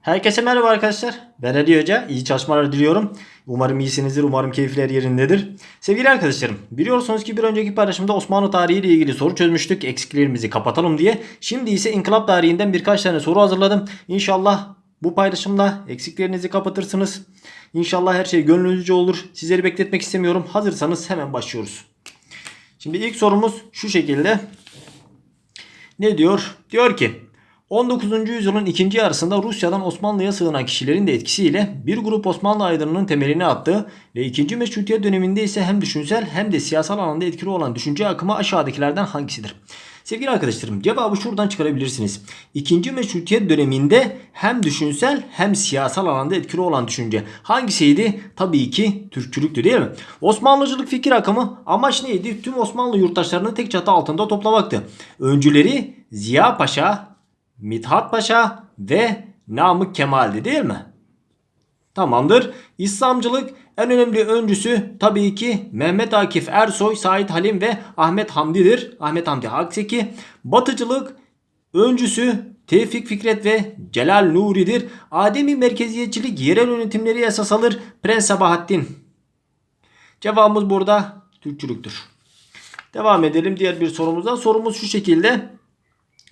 Herkese merhaba arkadaşlar. Ben Ali Hoca. İyi çalışmalar diliyorum. Umarım iyisinizdir. Umarım keyifler yerindedir. Sevgili arkadaşlarım, biliyorsunuz ki bir önceki paylaşımda Osmanlı tarihi ile ilgili soru çözmüştük. Eksiklerimizi kapatalım diye. Şimdi ise inkılap tarihinden birkaç tane soru hazırladım. İnşallah bu paylaşımla eksiklerinizi kapatırsınız. İnşallah her şey gönlünüzce olur. Sizleri bekletmek istemiyorum. Hazırsanız hemen başlıyoruz. Şimdi ilk sorumuz şu şekilde. Ne diyor? Diyor ki 19. yüzyılın ikinci yarısında Rusya'dan Osmanlı'ya sığınan kişilerin de etkisiyle bir grup Osmanlı aydınının temelini attı ve 2. Meşrutiyet döneminde ise hem düşünsel hem de siyasal alanda etkili olan düşünce akımı aşağıdakilerden hangisidir? Sevgili arkadaşlarım cevabı şuradan çıkarabilirsiniz. İkinci Meşrutiyet döneminde hem düşünsel hem siyasal alanda etkili olan düşünce hangisiydi? Tabii ki Türkçülüktü değil mi? Osmanlıcılık fikir akımı amaç neydi? Tüm Osmanlı yurttaşlarını tek çatı altında toplamaktı. Öncüleri Ziya Paşa, Mithat Paşa ve Namık Kemal'di değil mi? Tamamdır. İslamcılık en önemli öncüsü tabii ki Mehmet Akif Ersoy, Said Halim ve Ahmet Hamdi'dir. Ahmet Hamdi Akseki. Batıcılık öncüsü Tevfik Fikret ve Celal Nuri'dir. Ademi merkeziyetçilik yerel yönetimleri esas alır. Prens Sabahattin. Cevabımız burada Türkçülüktür. Devam edelim diğer bir sorumuza. Sorumuz şu şekilde.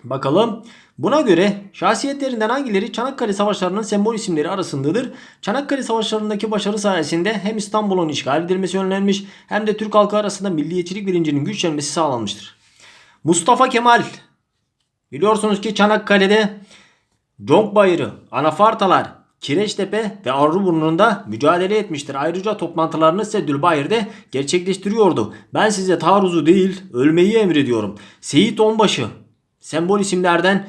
Bakalım. Buna göre şahsiyetlerinden hangileri Çanakkale Savaşları'nın sembol isimleri arasındadır? Çanakkale Savaşları'ndaki başarı sayesinde hem İstanbul'un işgal edilmesi önlenmiş hem de Türk halkı arasında milliyetçilik bilincinin güçlenmesi sağlanmıştır. Mustafa Kemal biliyorsunuz ki Çanakkale'de Conk Bayırı, Anafartalar, Kireçtepe ve Arruburnu'nda mücadele etmiştir. Ayrıca toplantılarını Seddülbayır'da gerçekleştiriyordu. Ben size taarruzu değil ölmeyi emrediyorum. Seyit Onbaşı sembol isimlerden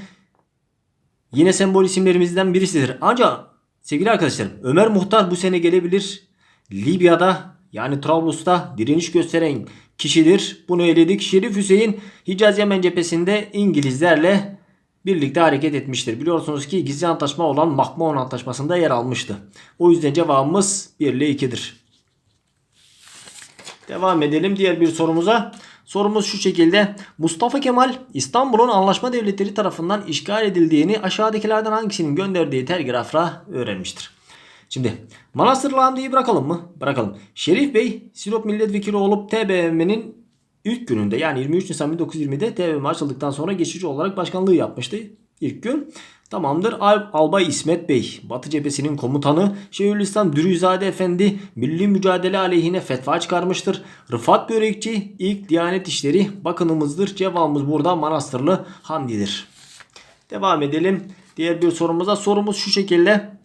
yine sembol isimlerimizden birisidir. Ancak sevgili arkadaşlarım Ömer Muhtar bu sene gelebilir. Libya'da yani Trablus'ta direniş gösteren kişidir. Bunu eledik. Şerif Hüseyin Hicaz Yemen cephesinde İngilizlerle birlikte hareket etmiştir. Biliyorsunuz ki gizli antlaşma olan Mahmon Antlaşması'nda yer almıştı. O yüzden cevabımız 1 ile 2'dir. Devam edelim diğer bir sorumuza. Sorumuz şu şekilde. Mustafa Kemal İstanbul'un anlaşma devletleri tarafından işgal edildiğini aşağıdakilerden hangisinin gönderdiği telgrafla öğrenmiştir. Şimdi Manastır Hamdi'yi bırakalım mı? Bırakalım. Şerif Bey Sinop milletvekili olup TBMM'nin ilk gününde yani 23 Nisan 1920'de TBMM açıldıktan sonra geçici olarak başkanlığı yapmıştı. İlk gün. Tamamdır. Al Albay İsmet Bey, Batı cephesinin komutanı, Şeyhülislam Dürüzade Efendi milli mücadele aleyhine fetva çıkarmıştır. Rıfat Börekçi ilk Diyanet İşleri Bakanımızdır. Cevabımız burada Manastırlı Hamdi'dir. Devam edelim. Diğer bir sorumuza. Sorumuz şu şekilde.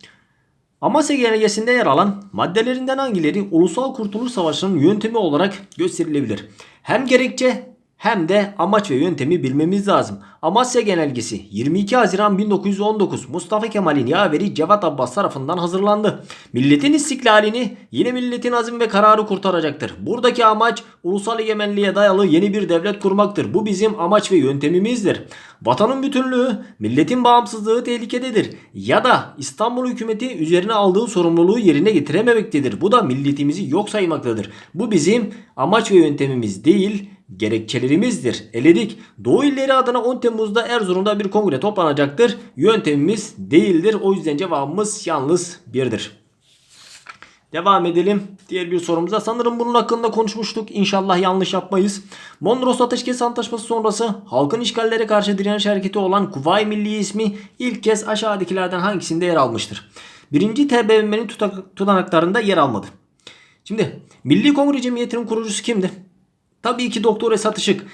Amasya Genelgesi'nde yer alan maddelerinden hangileri Ulusal Kurtuluş Savaşı'nın yöntemi olarak gösterilebilir? Hem gerekçe hem de amaç ve yöntemi bilmemiz lazım. Amasya Genelgesi 22 Haziran 1919 Mustafa Kemal'in yaveri Cevat Abbas tarafından hazırlandı. Milletin istiklalini yine milletin azim ve kararı kurtaracaktır. Buradaki amaç ulusal egemenliğe dayalı yeni bir devlet kurmaktır. Bu bizim amaç ve yöntemimizdir. Vatanın bütünlüğü, milletin bağımsızlığı tehlikededir. Ya da İstanbul hükümeti üzerine aldığı sorumluluğu yerine getirememektedir. Bu da milletimizi yok saymaktadır. Bu bizim amaç ve yöntemimiz değil, gerekçelerimizdir. Eledik. Doğu illeri adına 10 Temmuz'da Erzurum'da bir kongre toplanacaktır. Yöntemimiz değildir. O yüzden cevabımız yalnız birdir. Devam edelim. Diğer bir sorumuza. Sanırım bunun hakkında konuşmuştuk. İnşallah yanlış yapmayız. Mondros Ateşkes Antlaşması sonrası halkın işgallere karşı direniş hareketi olan Kuvayi Milli ismi ilk kez aşağıdakilerden hangisinde yer almıştır? Birinci TBMM'nin tutanaklarında yer almadı. Şimdi Milli Kongre Cemiyeti'nin kurucusu kimdi? Tabii ki Doktor Esat Işık.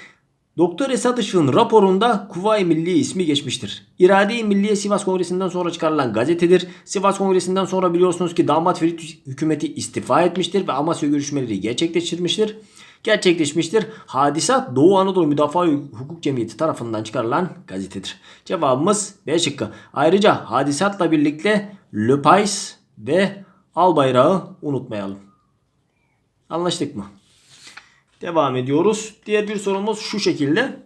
Doktor Esat Işık'ın raporunda Kuvayi Milli ismi geçmiştir. İrade-i Milliye Sivas Kongresi'nden sonra çıkarılan gazetedir. Sivas Kongresi'nden sonra biliyorsunuz ki Damat Ferit hükümeti istifa etmiştir ve Amasya görüşmeleri gerçekleştirmiştir. Gerçekleşmiştir. Hadisat Doğu Anadolu Müdafaa Hukuk Cemiyeti tarafından çıkarılan gazetedir. Cevabımız B şıkkı. Ayrıca hadisatla birlikte Le ve Al Bayrağı unutmayalım. Anlaştık mı? Devam ediyoruz. Diğer bir sorumuz şu şekilde.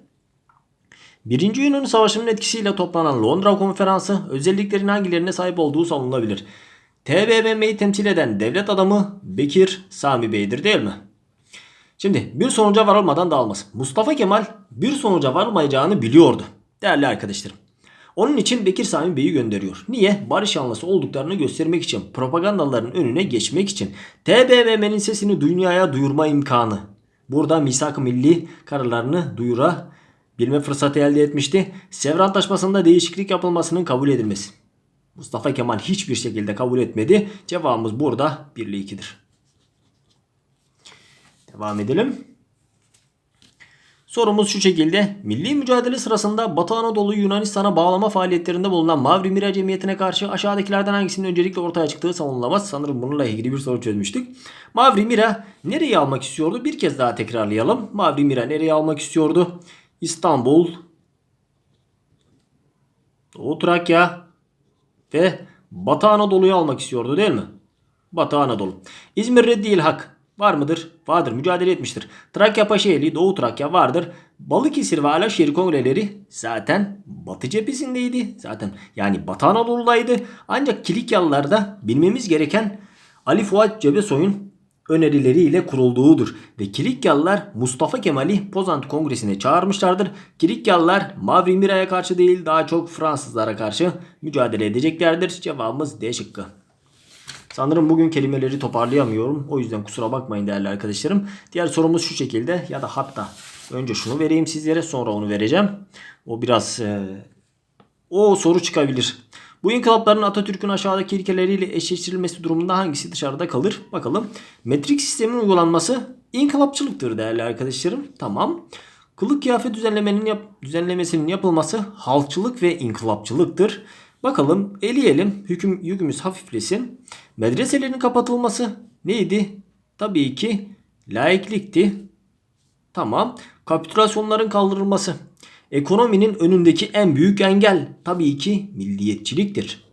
Birinci Yunan Savaşı'nın etkisiyle toplanan Londra Konferansı özelliklerin hangilerine sahip olduğu savunulabilir. TBMM'yi temsil eden devlet adamı Bekir Sami Bey'dir değil mi? Şimdi bir sonuca varılmadan dağılmaz. Mustafa Kemal bir sonuca varılmayacağını biliyordu. Değerli arkadaşlarım. Onun için Bekir Sami Bey'i gönderiyor. Niye? Barış yanlısı olduklarını göstermek için, propagandaların önüne geçmek için. TBMM'nin sesini dünyaya duyurma imkanı. Burada misak milli kararlarını duyurabilme fırsatı elde etmişti. Sevr Antlaşması'nda değişiklik yapılmasının kabul edilmesi. Mustafa Kemal hiçbir şekilde kabul etmedi. Cevabımız burada 1 ile 2'dir. Devam edelim. Sorumuz şu şekilde. Milli mücadele sırasında Batı Anadolu'yu Yunanistan'a bağlama faaliyetlerinde bulunan Mavri Mira Cemiyeti'ne karşı aşağıdakilerden hangisinin öncelikle ortaya çıktığı savunulamaz. Sanırım bununla ilgili bir soru çözmüştük. Mavri Mira nereyi almak istiyordu? Bir kez daha tekrarlayalım. Mavri Mira nereyi almak istiyordu? İstanbul, Doğu Trakya ve Batı Anadolu'yu almak istiyordu değil mi? Batı Anadolu. İzmir Reddiyil Hak var mıdır? Vardır. Mücadele etmiştir. Trakya Paşaeli, Doğu Trakya vardır. Balıkesir ve Alaşehir kongreleri zaten Batı cephesindeydi. Zaten yani Batı Anadolu'daydı. Ancak Kilikyalılarda bilmemiz gereken Ali Fuat Cebesoy'un önerileriyle kurulduğudur. Ve Kilikyalılar Mustafa Kemal'i Pozant Kongresi'ne çağırmışlardır. Kilikyalılar Mavri Mira'ya karşı değil daha çok Fransızlara karşı mücadele edeceklerdir. Cevabımız D şıkkı. Sanırım bugün kelimeleri toparlayamıyorum. O yüzden kusura bakmayın değerli arkadaşlarım. Diğer sorumuz şu şekilde ya da hatta önce şunu vereyim sizlere sonra onu vereceğim. O biraz e, o soru çıkabilir. Bu inkılapların Atatürk'ün aşağıdaki ilkeleriyle eşleştirilmesi durumunda hangisi dışarıda kalır? Bakalım. Metrik sistemin uygulanması inkılapçılıktır değerli arkadaşlarım. Tamam. Kılık kıyafet düzenlemenin yap düzenlemesinin yapılması halkçılık ve inkılapçılıktır. Bakalım eleyelim hüküm, yükümüz hafiflesin. Medreselerin kapatılması neydi? Tabii ki laiklikti. Tamam. Kapitülasyonların kaldırılması. Ekonominin önündeki en büyük engel tabii ki milliyetçiliktir.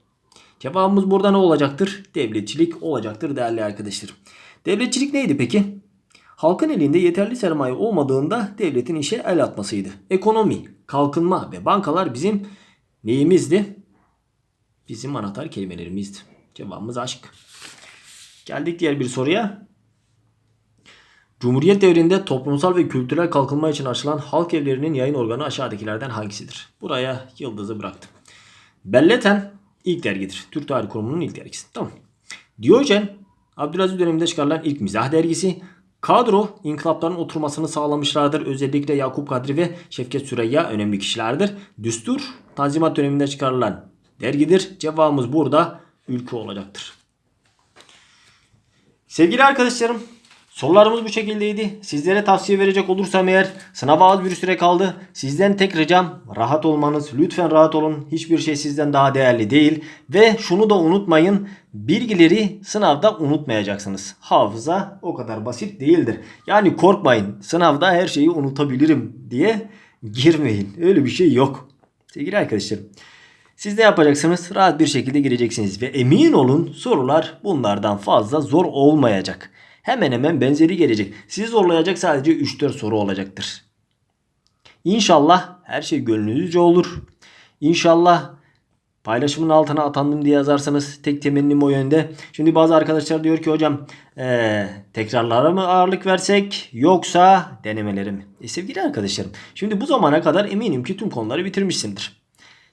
Cevabımız burada ne olacaktır? Devletçilik olacaktır değerli arkadaşlarım. Devletçilik neydi peki? Halkın elinde yeterli sermaye olmadığında devletin işe el atmasıydı. Ekonomi, kalkınma ve bankalar bizim neyimizdi? Bizim anahtar kelimelerimizdi. Cevabımız aşk. Geldik diğer bir soruya. Cumhuriyet devrinde toplumsal ve kültürel kalkınma için açılan halk evlerinin yayın organı aşağıdakilerden hangisidir? Buraya yıldızı bıraktım. Belleten ilk dergidir. Türk Tarih Kurumu'nun ilk dergisi. Tamam. Diyojen Abdülaziz döneminde çıkarılan ilk mizah dergisi. Kadro inkılapların oturmasını sağlamışlardır. Özellikle Yakup Kadri ve Şevket Süreyya önemli kişilerdir. Düstur Tanzimat döneminde çıkarılan dergidir. Cevabımız burada ülke olacaktır. Sevgili arkadaşlarım sorularımız bu şekildeydi. Sizlere tavsiye verecek olursam eğer sınava az bir süre kaldı. Sizden tek ricam rahat olmanız. Lütfen rahat olun. Hiçbir şey sizden daha değerli değil. Ve şunu da unutmayın. Bilgileri sınavda unutmayacaksınız. Hafıza o kadar basit değildir. Yani korkmayın. Sınavda her şeyi unutabilirim diye girmeyin. Öyle bir şey yok. Sevgili arkadaşlarım. Siz ne yapacaksınız? Rahat bir şekilde gireceksiniz ve emin olun sorular bunlardan fazla zor olmayacak. Hemen hemen benzeri gelecek. Sizi zorlayacak sadece 3-4 soru olacaktır. İnşallah her şey gönlünüzce olur. İnşallah paylaşımın altına atandım diye yazarsanız tek temennim o yönde. Şimdi bazı arkadaşlar diyor ki hocam ee, tekrarlara mı ağırlık versek yoksa denemeleri mi? E sevgili arkadaşlarım şimdi bu zamana kadar eminim ki tüm konuları bitirmişsindir.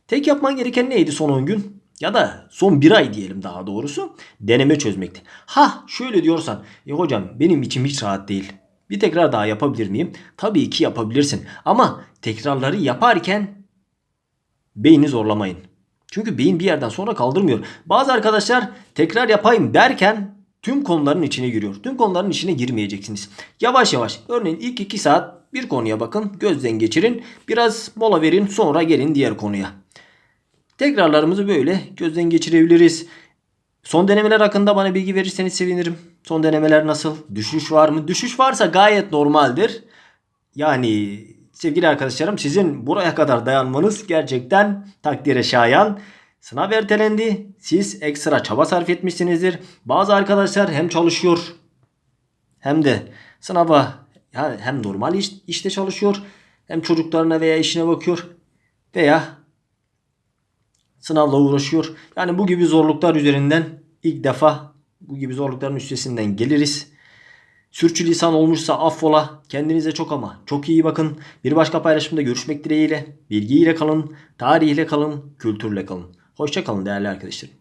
Tek yapman gereken neydi son 10 gün? Ya da son bir ay diyelim daha doğrusu. Deneme çözmekti. Ha şöyle diyorsan. E hocam benim içim hiç rahat değil. Bir tekrar daha yapabilir miyim? Tabii ki yapabilirsin. Ama tekrarları yaparken beyni zorlamayın. Çünkü beyin bir yerden sonra kaldırmıyor. Bazı arkadaşlar tekrar yapayım derken tüm konuların içine giriyor. Tüm konuların içine girmeyeceksiniz. Yavaş yavaş. Örneğin ilk 2 saat bir konuya bakın. Gözden geçirin. Biraz mola verin. Sonra gelin diğer konuya. Tekrarlarımızı böyle gözden geçirebiliriz. Son denemeler hakkında bana bilgi verirseniz sevinirim. Son denemeler nasıl? Düşüş var mı? Düşüş varsa gayet normaldir. Yani sevgili arkadaşlarım sizin buraya kadar dayanmanız gerçekten takdire şayan. Sınav ertelendi. Siz ekstra çaba sarf etmişsinizdir. Bazı arkadaşlar hem çalışıyor hem de sınava yani hem normal iş, işte çalışıyor hem çocuklarına veya işine bakıyor veya sınavla uğraşıyor. Yani bu gibi zorluklar üzerinden ilk defa bu gibi zorlukların üstesinden geliriz. Sürçülisan olmuşsa affola. Kendinize çok ama çok iyi bakın. Bir başka paylaşımda görüşmek dileğiyle. Bilgiyle kalın, tarihle kalın, kültürle kalın. Hoşça kalın değerli arkadaşlarım.